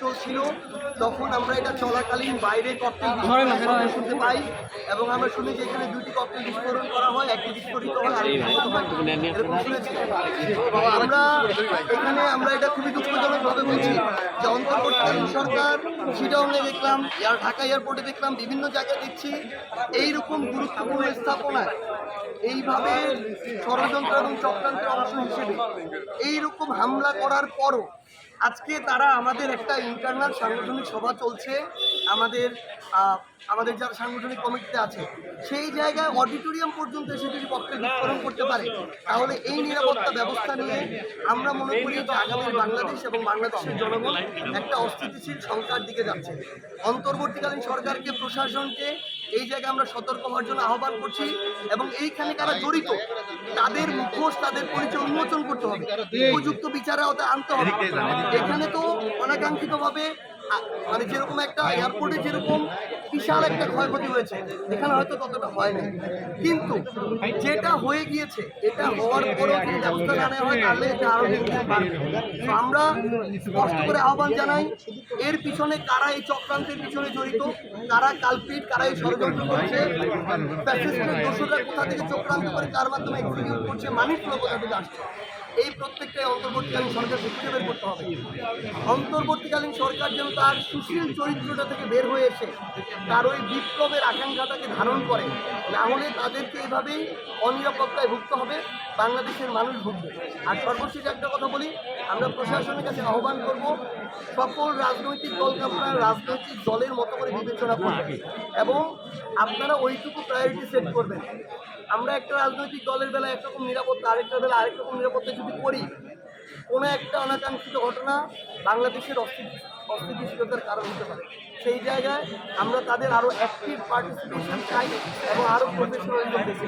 চলছিল তখন আমরা এটা চলাকালীন বাইরে ককটেল বিস্ফোরণ শুনতে পাই এবং আমরা শুনি যে এখানে দুটি ককটেল বিস্ফোরণ করা হয় একটি বিস্ফোরিত হয় আমরা এখানে আমরা এটা খুবই দুঃখজনকভাবে বলছি যে অন্তর্বর্তীকালীন সরকার শিডংয়ে দেখলাম এয়ার ঢাকা এয়ারপোর্টে দেখলাম বিভিন্ন জায়গায় দেখছি এইরকম গুরুত্বপূর্ণ স্থাপনায় এইভাবে ষড়যন্ত্র এবং চক্রান্তের অংশ হিসেবে এইরকম হামলা করার পরও আজকে তারা আমাদের একটা ইন্টারনাল সাংগঠনিক সভা চলছে, আমাদের আমাদের যারা সাংগঠনিক কমিটিতে আছে, সেই জায়গায় অডিটোরিয়াম পর্যন্ত এসে যদি ককটেল বিস্ফোরণ করতে পারে, তাহলে এই নিরাপত্তা ব্যবস্থা নিয়ে আমরা মনে করি যে আগামী বাংলাদেশ এবং বাংলাদেশের জনগণ একটা অস্থিতিশীল সংখ্যার দিকে যাচ্ছে। অন্তর্বর্তীকালীন সরকারকে, প্রশাসনকে এই জায়গায় আমরা সতর্ক হওয়ার জন্য আহ্বান করছি এবং এইখানে কারা জড়িত তাদের মুখোশ তাদের পরিচয় উন্মোচন করতে হবে। উপযুক্ত বিচারে আওতায় আনতে হবে। এখানে তো অনাকাঙ্ক্ষিতভাবে মানে যেরকম একটা এয়ারপোর্টে যেরকম বিশাল একটা ক্ষয়ক্ষতি হয়েছে, এখানে হয়তো ততটা হয় না কিন্তু যেটা হয়ে গিয়েছে, এটা হওয়ার পরেও যদি ব্যবস্থা না নেওয়া হয়, তাহলে এটা আরও আমরা স্পষ্ট করে আহ্বান জানাই, এর পিছনে কারা এই চক্রান্তের পিছনে জড়িত, কারা কালপিট কারা এই ষড়যন্ত্র করছে দোষরা কোথা থেকে চক্রান্ত করে, কার মাধ্যমে এক্সিকিউট করছে মানুষগুলো কোথা থেকে আসছে? এই প্রত্যেকটাই অন্তর্বর্তীকালীন সরকারকে খুঁজে বের করতে হবে। অন্তর্বর্তীকালীন সরকার যেন তার সুশীল চরিত্রটা থেকে বের হয়ে এসে তার ওই বিপ্লবের আকাঙ্ক্ষাটাকে ধারণ করে না হলে তাদেরকে এইভাবেই অনিরাপত্তায় ভুগতে হবে, বাংলাদেশের মানুষ ভুগবে। আর সর্বশেষ একটা কথা বলি, আমরা প্রশাসনের কাছে আহ্বান করব, সকল রাজনৈতিক দলকে আপনারা রাজনৈতিক দলের মতো করে বিবেচনা করবেন এবং আপনারা ওইটুকু প্রায়োরিটি সেট করবেন। আমরা একটা রাজনৈতিক দলের বেলায় একরকম নিরাপত্তা আরেকটা বেলা আরেক রকম নিরাপত্তা যদি করি, কোনো একটা অনাকাঙ্ক্ষিত ঘটনা বাংলাদেশের অস্থিতি, অস্থিতিশীলতার কারণ হতে পারে। সেই জায়গায় আমরা তাদের আরও অ্যাক্টিভ পার্টিসিপেশন চাই এবং আরও গেছে